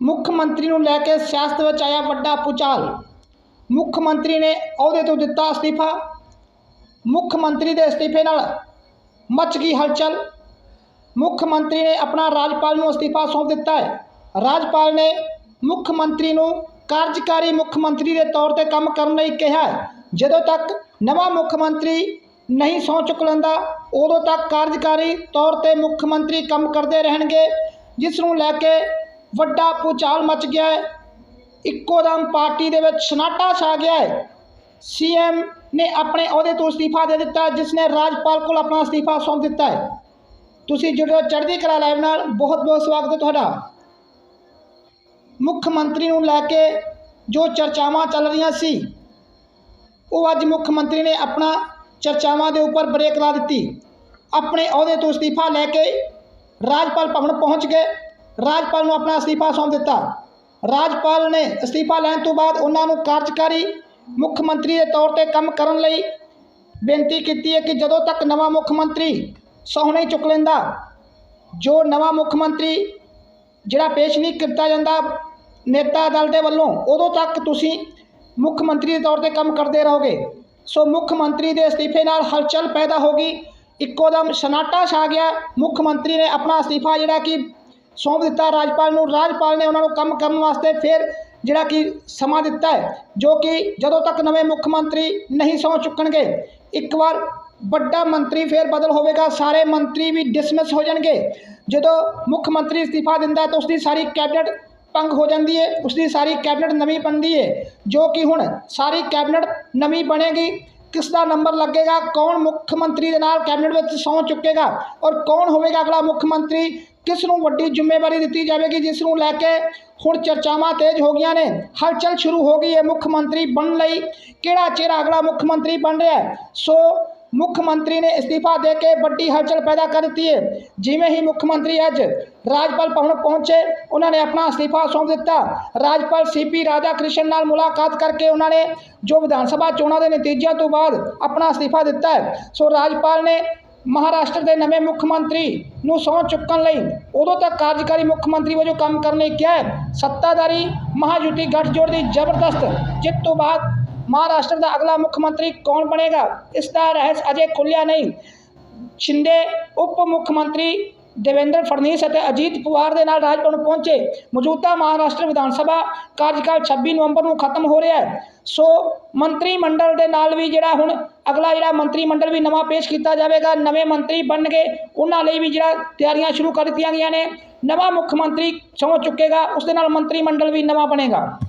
ਮੁੱਖ ਮੰਤਰੀ ਨੂੰ ਲੈ ਕੇ ਸਿਆਸਤ ਵਿੱਚ ਆਇਆ ਵੱਡਾ ਭੂਚਾਲ ਮੁੱਖ ਮੰਤਰੀ ਨੇ ਅਹੁਦੇ ਤੋਂ ਦਿੱਤਾ ਅਸਤੀਫਾ। ਮੁੱਖ ਮੰਤਰੀ ਦੇ ਅਸਤੀਫੇ ਨਾਲ ਮੱਚ ਗਈ ਹਲਚਲ। ਮੁੱਖ ਮੰਤਰੀ ਨੇ ਆਪਣਾ ਰਾਜਪਾਲ ਨੂੰ ਅਸਤੀਫਾ ਸੌਂਪ ਦਿੱਤਾ ਹੈ। ਰਾਜਪਾਲ ਨੇ ਮੁੱਖ ਮੰਤਰੀ ਨੂੰ ਕਾਰਜਕਾਰੀ ਮੁੱਖ ਮੰਤਰੀ ਦੇ ਤੌਰ ਤੇ ਕੰਮ ਕਰਨ ਲਈ ਕਿਹਾ ਜਦੋਂ ਤੱਕ ਨਵਾਂ ਮੁੱਖ ਮੰਤਰੀ ਨਹੀਂ ਸੌਂ ਚੁੱਕ ਲੈਂਦਾ, ਉਦੋਂ ਤੱਕ ਕਾਰਜਕਾਰੀ ਤੌਰ ਤੇ ਮੁੱਖ ਮੰਤਰੀ ਕੰਮ ਕਰਦੇ ਰਹਿਣਗੇ, ਜਿਸ ਨੂੰ ਲੈ ਕੇ ਵੱਡਾ ਭੂਚਾਲ ਮਚ ਗਿਆ ਹੈ। ਇੱਕੋ ਦਮ ਪਾਰਟੀ ਦੇ ਵਿੱਚ ਸਨਾਟਾ ਛਾ ਗਿਆ ਹੈ। ਸੀਐਮ ਨੇ ਆਪਣੇ ਅਹੁਦੇ ਤੋਂ ਅਸਤੀਫਾ ਦੇ ਦਿੱਤਾ, ਜਿਸ ਨੇ ਰਾਜਪਾਲ ਕੋਲ ਆਪਣਾ ਅਸਤੀਫਾ ਸੌਂਪ ਦਿੱਤਾ ਹੈ। ਤੁਸੀਂ ਜੁੜੇ ਚੜ੍ਹਦੀ ਕਲਾ ਲਾਈਵ ਨਾਲ, ਬਹੁਤ ਬਹੁਤ ਸਵਾਗਤ ਹੈ ਤੁਹਾਡਾ। ਮੁੱਖ ਮੰਤਰੀ ਨੂੰ ਲੈ ਕੇ ਜੋ ਚਰਚਾਵਾਂ ਚੱਲ ਰਹੀਆਂ ਸੀ, ਉਹ ਅੱਜ ਮੁੱਖ ਮੰਤਰੀ ਨੇ ਆਪਣਾ ਚਰਚਾਵਾਂ ਦੇ ਉੱਪਰ ਬ੍ਰੇਕ ਲਾ ਦਿੱਤੀ। ਆਪਣੇ ਅਹੁਦੇ ਤੋਂ ਅਸਤੀਫਾ ਲੈ ਕੇ ਰਾਜਪਾਲ ਭਵਨ ਪਹੁੰਚ ਗਏ। ਰਾਜਪਾਲ ਨੂੰ ਆਪਣਾ ਅਸਤੀਫਾ ਸੌਂਪ ਦਿੱਤਾ। ਰਾਜਪਾਲ ਨੇ ਅਸਤੀਫਾ ਲੈਣ ਤੋਂ ਬਾਅਦ ਉਹਨਾਂ ਨੂੰ ਕਾਰਜਕਾਰੀ ਮੁੱਖ ਮੰਤਰੀ ਦੇ ਤੌਰ ਤੇ ਕੰਮ ਕਰਨ ਲਈ ਬੇਨਤੀ ਕੀਤੀ ਹੈ ਕਿ ਜਦੋਂ ਤੱਕ ਨਵਾਂ ਮੁੱਖ ਮੰਤਰੀ ਸਹੁੰ ਨਹੀਂ ਚੁੱਕ ਲੈਂਦਾ, ਜੋ ਨਵਾਂ ਮੁੱਖ ਮੰਤਰੀ ਜਿਹੜਾ ਪੇਸ਼ ਨਹੀਂ ਕੀਤਾ ਜਾਂਦਾ ਨੇਤਾ ਦਲ ਦੇ ਵੱਲੋਂ, ਉਦੋਂ ਤੱਕ ਤੁਸੀਂ ਮੁੱਖ ਮੰਤਰੀ ਦੇ ਤੌਰ ਤੇ ਕੰਮ ਕਰਦੇ ਰਹੋਗੇ। ਸੋ ਮੁੱਖ ਮੰਤਰੀ ਦੇ ਅਸਤੀਫੇ ਨਾਲ ਹਲਚਲ ਪੈਦਾ ਹੋ ਗਈ। ਇੱਕੋ ਦਮ ਸਨਾਟਾ ਛਾ ਗਿਆ। ਮੁੱਖ ਮੰਤਰੀ ਨੇ ਆਪਣਾ ਅਸਤੀਫਾ ਜਿਹੜਾ ਕਿ ਸੌਂਪ ਦਿੱਤਾ। ਰਾਜਪਾਲ ਨੂੰ, ਰਾਜਪਾਲ ਨੇ ਉਹਨਾਂ ਨੂੰ ਕੰਮ ਕਰਨ ਵਾਸਤੇ ਫਿਰ ਜਿਹੜਾ ਕਿ ਸਮਾਂ ਦਿੱਤਾ ਹੈ, ਜੋ ਕਿ ਜਦੋਂ ਤੱਕ ਨਵੇਂ ਮੁੱਖ ਮੰਤਰੀ ਨਹੀਂ ਸੌਂ ਚੁੱਕਣਗੇ, ਇੱਕ ਵਾਰ ਵੱਡਾ ਮੰਤਰੀ ਫੇਰ ਬਦਲ ਹੋਵੇਗਾ, ਸਾਰੇ ਮੰਤਰੀ ਵੀ ਡਿਸਮਿਸ ਹੋ ਜਾਣਗੇ। ਜਦੋਂ ਮੁੱਖ ਮੰਤਰੀ ਅਸਤੀਫਾ ਦਿੰਦਾ ਹੈ ਤਾਂ ਉਸ ਦੀ ਸਾਰੀ ਕੈਬਨਿਟ ਭੰਗ ਹੋ ਜਾਂਦੀ ਹੈ ਉਸ ਦੀ ਸਾਰੀ ਕੈਬਨਿਟ ਨਵੀਂ ਬਣਦੀ ਹੈ, ਜੋ ਕਿ ਹੁਣ ਸਾਰੀ ਕੈਬਨਿਟ ਨਵੀਂ ਬਣੇਗੀ। ਕਿਸ ਦਾ ਨੰਬਰ ਲੱਗੇਗਾ? ਕੌਣ ਮੁੱਖ ਮੰਤਰੀ ਦੇ ਨਾਲ ਕੈਬਨਿਟ ਵਿੱਚ ਸਹੁੰ ਚੁੱਕੇਗਾ? ਔਰ ਕੌਣ ਹੋਵੇਗਾ ਅਗਲਾ ਮੁੱਖ ਮੰਤਰੀ? ਕਿਸ ਨੂੰ ਵੱਡੀ ਜ਼ਿੰਮੇਵਾਰੀ ਦਿੱਤੀ ਜਾਵੇਗੀ ਜਿਸ ਨੂੰ ਲੈ ਕੇ ਹੁਣ ਚਰਚਾਵਾਂ ਤੇਜ਼ ਹੋ ਗਈਆਂ ਨੇ? ਹਲਚਲ ਸ਼ੁਰੂ ਹੋ ਗਈ ਹੈ ਮੁੱਖ ਮੰਤਰੀ ਬਣਨ ਲਈ। ਕਿਹੜਾ ਚਿਹਰਾ ਅਗਲਾ ਮੁੱਖ ਮੰਤਰੀ ਬਣ ਰਿਹਾ ਹੈ? ਸੋ ਮੁੱਖ ਮੰਤਰੀ ਨੇ ਅਸਤੀਫਾ ਦੇ ਕੇ ਵੱਡੀ ਹਲਚਲ ਪੈਦਾ ਕਰ ਦਿੱਤੀ ਹੈ। ਜਿਵੇਂ ਹੀ ਮੁੱਖ ਮੰਤਰੀ ਅੱਜ ਰਾਜਪਾਲ ਭਵਨ ਪਹੁੰਚੇ, ਉਹਨਾਂ ਨੇ ਆਪਣਾ ਅਸਤੀਫਾ ਸੌਂਪ ਦਿੱਤਾ। ਰਾਜਪਾਲ ਸੀਪੀ ਰਾਧਾ ਕ੍ਰਿਸ਼ਨ ਨਾਲ ਮੁਲਾਕਾਤ ਕਰਕੇ ਉਹਨਾਂ ਨੇ ਜੋ ਵਿਧਾਨ ਸਭਾ ਚੋਣਾਂ ਦੇ ਨਤੀਜਿਆਂ ਤੋਂ ਬਾਅਦ ਆਪਣਾ ਅਸਤੀਫਾ ਦਿੱਤਾ ਹੈ। ਸੋ ਰਾਜਪਾਲ ਨੇ ਮਹਾਰਾਸ਼ਟਰ ਦੇ ਨਵੇਂ ਮੁੱਖ ਮੰਤਰੀ ਨੂੰ ਸਹੁੰ ਚੁੱਕਣ ਲਈ ਉਦੋਂ ਤੱਕ ਕਾਰਜਕਾਰੀ ਮੁੱਖ ਮੰਤਰੀ ਵਜੋਂ ਕੰਮ ਕਰਨ ਲਈ ਕਿਹਾ ਸੱਤਾਧਾਰੀ ਮਹਾਯੁਤੀ ਗੱਠਜੋੜ ਦੀ ਜ਼ਬਰਦਸਤ ਜਿੱਤ ਤੋਂ ਬਾਅਦ ਮਹਾਰਾਸ਼ਟਰ ਦਾ ਅਗਲਾ ਮੁੱਖ ਮੰਤਰੀ ਕੌਣ ਬਣੇਗਾ? ਇਸ ਦਾ ਰਹੱਸ ਅਜੇ ਖੁੱਲਿਆ ਨਹੀਂ। ਸ਼ਿੰਦੇ ਉਪ ਮੁੱਖ ਮੰਤਰੀ ਦੇਵੇਂਦਰ ਫੜਨੀਸ ਅਤੇ ਅਜੀਤ ਪਵਾਰ ਦੇ ਨਾਲ ਰਾਜਭਵਨ ਪਹੁੰਚੇ। ਮੌਜੂਦਾ ਮਹਾਰਾਸ਼ਟਰ ਵਿਧਾਨ ਸਭਾ ਕਾਰਜਕਾਲ 26 ਨਵੰਬਰ ਨੂੰ ਖਤਮ ਹੋ ਰਿਹਾ ਹੈ। ਸੋ ਮੰਤਰੀ ਮੰਡਲ ਦੇ ਨਾਲ ਵੀ ਜਿਹੜਾ ਹੁਣ ਅਗਲਾ ਜਿਹੜਾ ਮੰਤਰੀ ਮੰਡਲ ਵੀ ਨਵਾਂ ਪੇਸ਼ ਕੀਤਾ ਜਾਵੇਗਾ, ਨਵੇਂ ਮੰਤਰੀ ਬਣਨਗੇ, ਉਹਨਾਂ ਲਈ ਵੀ ਜਿਹੜਾ ਤਿਆਰੀਆਂ ਸ਼ੁਰੂ ਕਰ ਦਿੱਤੀਆਂ ਗਈਆਂ ਨੇ। ਨਵਾਂ ਮੁੱਖ ਮੰਤਰੀ ਸੌਂ ਚੁੱਕੇਗਾ ਉਸ ਦੇ ਨਾਲ ਮੰਤਰੀ ਮੰਡਲ ਵੀ ਨਵਾਂ ਬਣੇਗਾ।